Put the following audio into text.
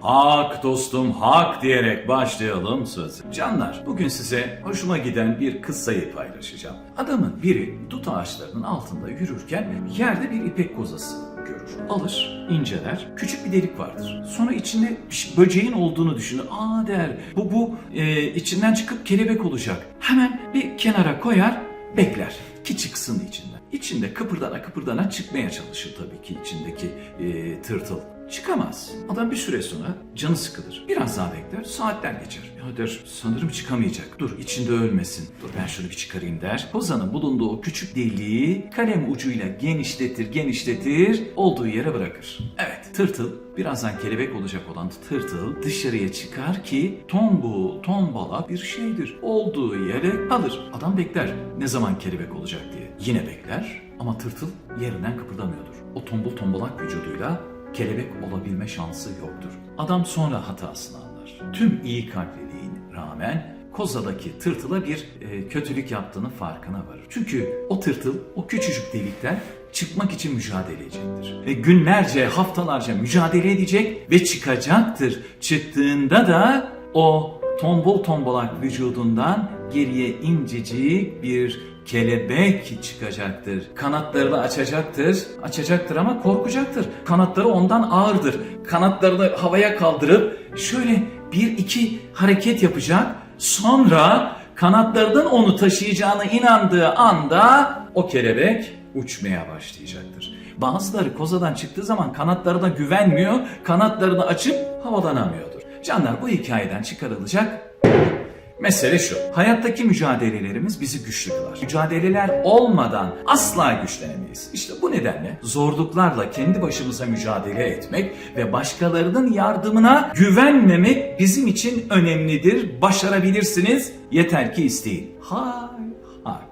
Hak dostum hak diyerek başlayalım söz. Canlar bugün size hoşuma giden bir kıssayı paylaşacağım. Adamın biri dut ağaçlarının altında yürürken yerde bir ipek kozası görür. Alır, inceler, küçük bir delik vardır. Sonra içinde şey- böceğin olduğunu düşünür. Aa der, bu bu e, içinden çıkıp kelebek olacak. Hemen bir kenara koyar, bekler ki çıksın içinden. İçinde kıpırdana kıpırdana çıkmaya çalışır tabii ki içindeki e, tırtıl. Çıkamaz. Adam bir süre sonra canı sıkılır. Biraz daha bekler, saatler geçer. Ya der, sanırım çıkamayacak. Dur içinde ölmesin. Dur ben şunu bir çıkarayım der. Kozanın bulunduğu küçük deliği kalem ucuyla genişletir, genişletir, olduğu yere bırakır. Evet, tırtıl, birazdan kelebek olacak olan tırtıl dışarıya çıkar ki tombul, tombala bir şeydir. Olduğu yere kalır. Adam bekler ne zaman kelebek olacak diye. Yine bekler ama tırtıl yerinden kıpırdamıyordur. O tombul tombalak vücuduyla kelebek olabilme şansı yoktur. Adam sonra hatasını anlar. Tüm iyi kalpliliğine rağmen Koza'daki tırtıla bir e, kötülük yaptığını farkına varır. Çünkü o tırtıl o küçücük delikten çıkmak için mücadele edecektir. Ve günlerce, haftalarca mücadele edecek ve çıkacaktır. Çıktığında da o tombul tombalak vücudundan geriye incecik bir kelebek çıkacaktır. Kanatlarını açacaktır. Açacaktır ama korkacaktır. Kanatları ondan ağırdır. Kanatlarını havaya kaldırıp şöyle bir iki hareket yapacak. Sonra kanatlarının onu taşıyacağına inandığı anda o kelebek uçmaya başlayacaktır. Bazıları kozadan çıktığı zaman kanatlarına güvenmiyor, kanatlarını açıp havalanamıyordur. Canlar bu hikayeden çıkarılacak Mesele şu, hayattaki mücadelelerimiz bizi güçlü kılar. Mücadeleler olmadan asla güçlenemeyiz. İşte bu nedenle zorluklarla kendi başımıza mücadele etmek ve başkalarının yardımına güvenmemek bizim için önemlidir. Başarabilirsiniz, yeter ki isteyin. Hay hak.